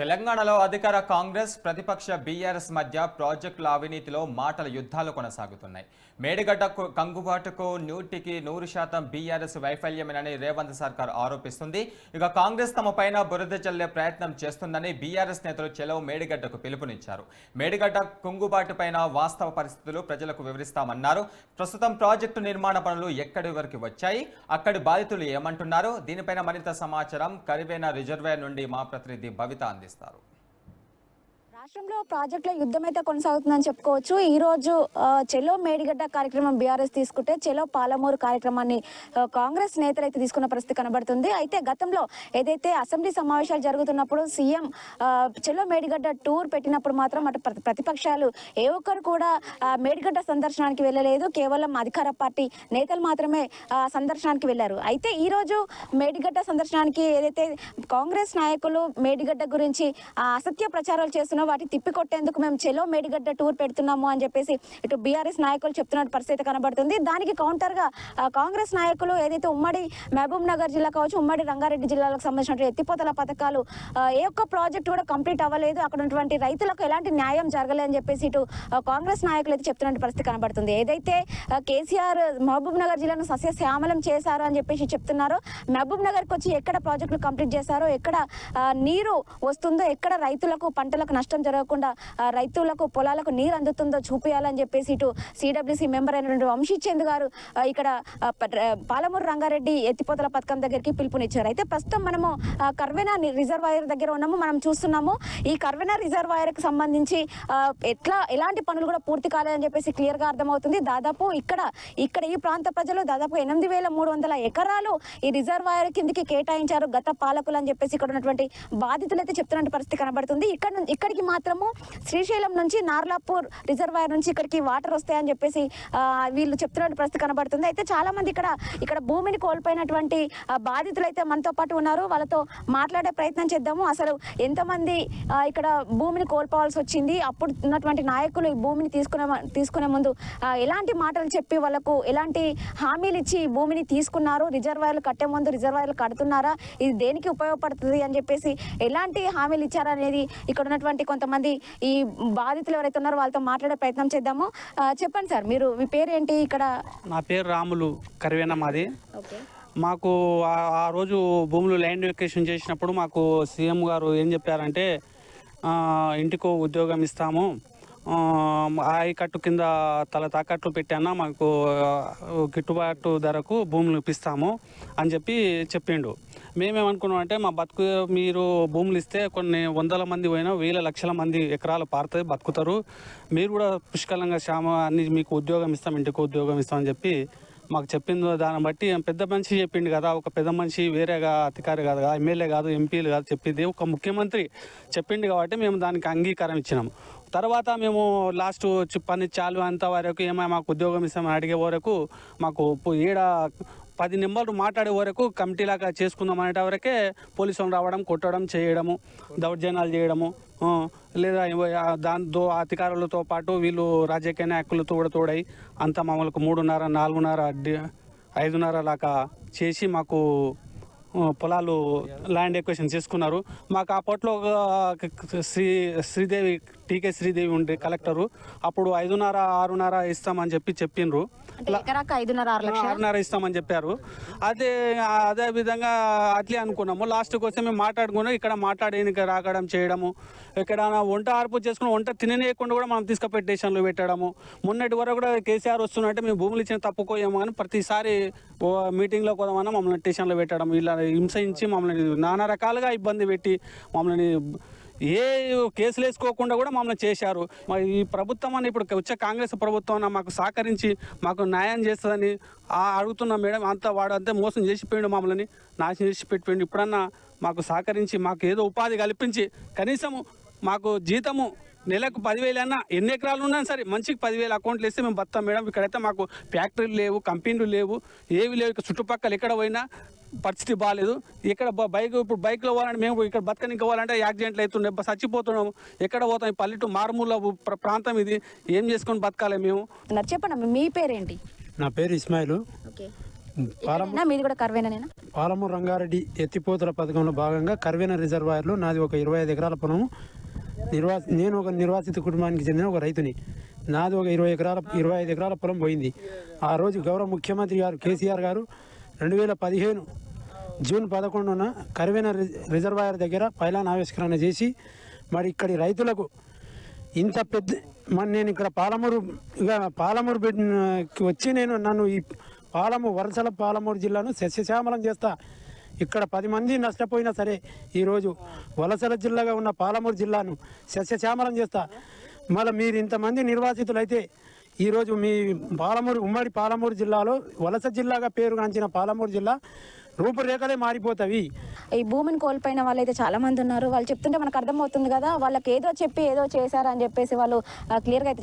తెలంగాణలో అధికార కాంగ్రెస్ ప్రతిపక్ష బీఆర్ఎస్ మధ్య ప్రాజెక్టుల అవినీతిలో మాటల యుద్ధాలు కొనసాగుతున్నాయి. మేడిగడ్డ కు- కంగుబాటుకు నూటికి నూరు శాతం బీఆర్ఎస్ వైఫల్యమేనని రేవంత్ సర్కార్ ఆరోపిస్తుంది. ఇక కాంగ్రెస్ తమ పైన బురద చల్లే ప్రయత్నం చేస్తుందని బీఆర్ఎస్ నేతలు చెలవు మేడిగడ్డకు పిలుపునిచ్చారు. మేడిగడ్డ కుంగుబాటు పైన వాస్తవ పరిస్థితులు ప్రజలకు వివరిస్తామన్నారు. ప్రస్తుతం ప్రాజెక్టు నిర్మాణ పనులు ఎక్కడి వరకు వచ్చాయి? అక్కడి బాధితులు ఏమంటున్నారు? దీనిపైన మరింత సమాచారం కరివేన రిజర్వేర్ నుండి మా ప్రతినిధి భవిత అందిస్తారు. భావిస్తారు రాష్ట్రంలో ప్రాజెక్టుల యుద్ధం అయితే కొనసాగుతుందని చెప్పుకోవచ్చు. ఈ రోజు చెలో మేడిగడ్డ కార్యక్రమం బీఆర్ఎస్ తీసుకుంటే చెలో పాలమూరు కార్యక్రమాన్ని కాంగ్రెస్ నేతలు అయితే తీసుకున్న పరిస్థితి కనబడుతుంది. అయితే గతంలో ఏదైతే అసెంబ్లీ సమావేశాలు జరుగుతున్నప్పుడు సీఎం ఆ, చెలో మేడిగడ్డ టూర్ పెట్టినప్పుడు మాత్రం అటు ప్రతి- ప్రతిపక్షాలు ఏ ఒక్కరు కూడా మేడిగడ్డ సందర్శనానికి వెళ్ళలేదు. కేవలం అధికార పార్టీ నేతలు మాత్రమే సందర్శనానికి వెళ్ళారు. అయితే ఈ రోజు మేడిగడ్డ సందర్శనానికి ఏదైతే కాంగ్రెస్ నాయకులు మేడిగడ్డ గురించి అసత్య ప్రచారాలు చేస్తున్నా వాటిని తిప్పికొట్టేందుకు మేము చెలో మేడిగడ్డ టూర్ పెడుతున్నాము అని చెప్పేసి ఇటు బీఆర్ఎస్ నాయకులు చెప్తున్న పరిస్థితి కనబడుతుంది. దానికి కౌంటర్గా కాంగ్రెస్ నాయకులు ఏదైతే ఉమ్మడి మహబూబ్ నగర్ జిల్లా కావచ్చు ఉమ్మడి రంగారెడ్డి జిల్లాలకు సంబంధించిన ఎత్తిపోతల పథకాలు ఏ ఒక్క ప్రాజెక్ట్ కూడా కంప్లీట్ అవ్వలేదు. అక్కడ ఉన్నటువంటి రైతులకు ఎలాంటి న్యాయం జరగలేదని చెప్పేసి ఇటు కాంగ్రెస్ నాయకులు అయితే చెప్తున్న పరిస్థితి కనబడుతుంది. ఏదైతే కేసీఆర్ మహబూబ్ నగర్ జిల్లాను సస్యశ్యామలం చేశారు అని చెప్పేసి చెప్తున్నారు మహబూబ్ నగర్కి వచ్చి ఎక్కడ ప్రాజెక్టులు కంప్లీట్ చేశారో ఎక్కడ నీరు వస్తుందో ఎక్కడ రైతులకు పంటలకు నష్టం జరగకుండా రైతులకు పొలాలకు నీరు అందుతుందో చూపించాలని చెప్పేసి ఇటు సిడబ్ల్యూసి మెంబర్ అయినటువంటి వంశీచంద్ గారు ఇక్కడ పాలమూరు రంగారెడ్డి ఎత్తిపోతల పథకం దగ్గరికి పిలుపునిచ్చారు. అయితే ప్రస్తుతం మనము కర్వెనా రిజర్వాయర్ దగ్గర ఉన్నాము మనం చూస్తున్నాము. ఈ కర్వెనా రిజర్వాయర్కి సంబంధించి ఎట్లా ఎలాంటి పనులు కూడా పూర్తి కాలేదని చెప్పేసి క్లియర్గా అర్థమవుతుంది. దాదాపు ఇక్కడ ఇక్కడ ఈ ప్రాంత ప్రజలు దాదాపు ఎనిమిది వేల మూడు వందల ఎకరాలు ఈ రిజర్వాయర్ కిందికి కేటాయించారు గత పాలకులు అని చెప్పేసి ఇక్కడ ఉన్నటువంటి బాధితులు అయితే చెప్తున్న పరిస్థితి కనబడుతుంది. ఇక్కడ నుంచి ఇక్కడికి మాత్రము శ్రీశైలం నుంచి నార్లాపూర్ రిజర్వాయర్ నుంచి ఇక్కడికి వాటర్ వస్తాయని చెప్పేసి వీళ్ళు చెప్తున్న పరిస్థితి కనబడుతుంది. అయితే చాలా మంది ఇక్కడ ఇక్కడ భూమిని కోల్పోయినటువంటి బాధితులు అయితే మనతో పాటు ఉన్నారు. వాళ్ళతో మాట్లాడే ప్రయత్నం చేద్దాము. అసలు ఎంతమంది ఇక్కడ భూమిని కోల్పోవాల్సి వచ్చింది? అప్పుడు ఉన్నటువంటి నాయకులు ఈ భూమిని తీసుకునే తీసుకునే ముందు ఎలాంటి మాటలు చెప్పి వాళ్ళకు ఎలాంటి హామీలు ఇచ్చి భూమిని తీసుకున్నారు? రిజర్వాయర్లు కట్టే ముందు రిజర్వాయర్లు కడుతున్నారా? ఇది దేనికి ఉపయోగపడుతుంది అని చెప్పేసి ఎలాంటి హామీలు ఇచ్చారనేది ఇక్కడ ఉన్నటువంటి కొంత కొంతమంది ఈ బాధితులు ఎవరైతే ఉన్నారో వాళ్ళతో మాట్లాడే ప్రయత్నం చేద్దాము. చెప్పండి సార్ మీరు మీ పేరేంటి? ఇక్కడ నా పేరు రాములు కరివేన మాది. మాకు ఆ- రోజు భూములు ల్యాండ్ వెకేషన్ చేసినప్పుడు మాకు సీఎం గారు ఏం చెప్పారంటే ఇంటికో ఉద్యోగం ఇస్తాము. ఆయకట్టు కింద తల తాకట్లు పెట్టానా మాకు గిట్టుబాటు ధరకు భూములు ఇప్పిస్తాము అని చెప్పి చెప్పిండు. మేమేమనుకున్నాం అంటే మా బతుకు మీరు భూములు ఇస్తే కొన్ని వందల మంది పోయినా వేల లక్షల మంది ఎకరాలు పారుతాయి బతుకుతారు. మీరు కూడా పుష్కలంగా శ్యామ అన్ని మీకు ఉద్యోగం ఇస్తాం ఇంటికి ఉద్యోగం ఇస్తామని చెప్పి మాకు చెప్పింది దాన్ని బట్టి పెద్ద మనిషి చెప్పిండు కదా ఒక పెద్ద మనిషి వేరేగా అధికారి కాదు కదా ఎమ్మెల్యే కాదు ఎంపీలు కాదు చెప్పింది. ఒక ముఖ్యమంత్రి చెప్పిండు కాబట్టి మేము దానికి అంగీకారం ఇచ్చినాము తర్వాత మేము లాస్ట్ పని చాలు అంత వరకు ఏమైనా మాకు ఉద్యోగం ఇస్తామని అడిగే వరకు మాకు ఈడ పది నెంబర్లు మాట్లాడే వరకు కమిటీలాగా చేసుకుందాం అనేట వరకే పోలీసులు రావడం కొట్టడం చేయడము దౌర్జన్యాలు చేయడము లేదా దాంతో అధికారులతో పాటు వీళ్ళు రాజకీయ నాయకులు కూడా తోడై అంతా మామూలుకు మూడున్నర నాలుగున్నర ఐదున్నర లాగా చేసి మాకు పొలాలు ల్యాండ్ ఎక్వేషన్ చేసుకున్నారు. మాకు ఆ పొట్లో ఒక శ్రీ శ్రీదేవి టీకే శ్రీదేవి ఉండే కలెక్టరు. అప్పుడు ఐదున్నర ఆరున్నర ఇస్తామని చెప్పి చెప్పిండ్రు. ఆరున్నర ఇస్తామని చెప్పారు. అదే అదే విధంగా అట్లే అనుకున్నాము. లాస్ట్కి వస్తే మేము మాట్లాడుకున్నాం. ఇక్కడ మాట్లాడేందుకు రాకడం చేయడము ఎక్కడైనా వంట ఆర్పు చేసుకుని వంట తిననీయకుండా కూడా మనం తీసుకుపోయి స్టేషన్లో పెట్టడము. మొన్నటి వరకు కూడా కేసీఆర్ వస్తున్నట్టే మేము భూములు ఇచ్చిన తప్పుకోయేమో కానీ ప్రతిసారి మీటింగ్లో పోదామన్నా మమ్మల్ని స్టేషన్లో పెట్టడం ఇలా హింసించి మమ్మల్ని నానా రకాలుగా ఇబ్బంది పెట్టి మమ్మల్ని ఏ కేసులు వేసుకోకుండా కూడా మమ్మల్ని చేశారు. మరి ఈ ప్రభుత్వం అని ఇప్పుడు వచ్చే కాంగ్రెస్ ప్రభుత్వం అన్న మాకు సహకరించి మాకు న్యాయం చేస్తుందని ఆ అడుగుతున్నాం మేడం అంతా వాడు అంతా మోసం చేసిపోయిండు మమ్మల్ని నాశనం చేసి పెట్టిపోయిండు ఇప్పుడన్నా మాకు సహకరించి మాకు ఏదో ఉపాధి కల్పించి కనీసము మాకు జీతము నెలకు పదివేలు అన్నా ఎన్ని ఎకరాలు ఉన్నా సరే మంచికి పదివేలు అకౌంట్లు వేస్తే మేము బతాం మేడం. ఇక్కడైతే మాకు ఫ్యాక్టరీలు లేవు కంపెనీలు లేవు ఏవి లేవు. ఇక్కడ చుట్టుపక్కల ఎక్కడ పోయినా పరిస్థితి బాగాలేదు ఇక్కడ బైక్ ఇప్పుడు బైక్లో పోవాలంటే మేము ఇక్కడ బతకనికి పోవాలంటే యాక్సిడెంట్లు అవుతుండే. చచ్చిపోతున్నాము ఎక్కడ పోతాం? ఈ పల్లెటూరు మారుమూల ప్ర- ప్రాంతం ఇది. ఏం చేసుకొని బతకాలి మేము? చెప్పండి మీ పేరేంటి? నా పేరు ఇస్మాయిల్. ఓకే. ఎక్కడైనా మీది కూడా కర్వేనా నేను? పాలమూరు రంగారెడ్డి ఎత్తిపోతల పథకంలో భాగంగా కర్వేన రిజర్వాయర్లో నాది ఒక ఇరవై ఐదు ఎకరాల పొలం. నిర్వా నేను ఒక నిర్వాసిత కుటుంబానికి చెందిన ఒక రైతుని. నాది ఒక ఇరవై ఎకరాల ఇరవై ఐదు ఎకరాల పొలం పోయింది. ఆ రోజు గౌరవ ముఖ్యమంత్రి గారు కేసీఆర్ గారు రెండు వేల పదిహేను జూన్ పదకొండున కరువైన రి- రిజర్వాయర్ దగ్గర పైలాన్ ఆవిష్కరణ చేసి మరి ఇక్కడి రైతులకు ఇంత పెద్ద మరి నేను ఇక్కడ పాలమూరు పాలమూరు వచ్చి నేను నన్ను ఈ పాలమూరు వరుసల పాలమూరు జిల్లాను సస్యశ్యామలం చేస్తా. ఇక్కడ పది మంది నష్టపోయినా సరే ఈరోజు వలసల జిల్లాగా ఉన్న పాలమూరు జిల్లాను సస్యశ్యామలం చేస్తా. మళ్ళీ మీరు ఇంతమంది నిర్వాసితులైతే ఈరోజు మీ పాలమూరు ఉమ్మడి పాలమూరు జిల్లాలో వలస జిల్లాగా పేరుగాంచిన పాలమూరు జిల్లా రూపురేఖలే మారిపోతాయి. ఈ భూమిని కోల్పోయిన వాళ్ళు అయితే చాలా మంది ఉన్నారు. వాళ్ళు చెప్తుంటే మనకు అర్థమవుతుంది కదా వాళ్ళకి ఏదో చెప్పి ఏదో చేశారని చెప్పేసి వాళ్ళు క్లియర్గా అయితే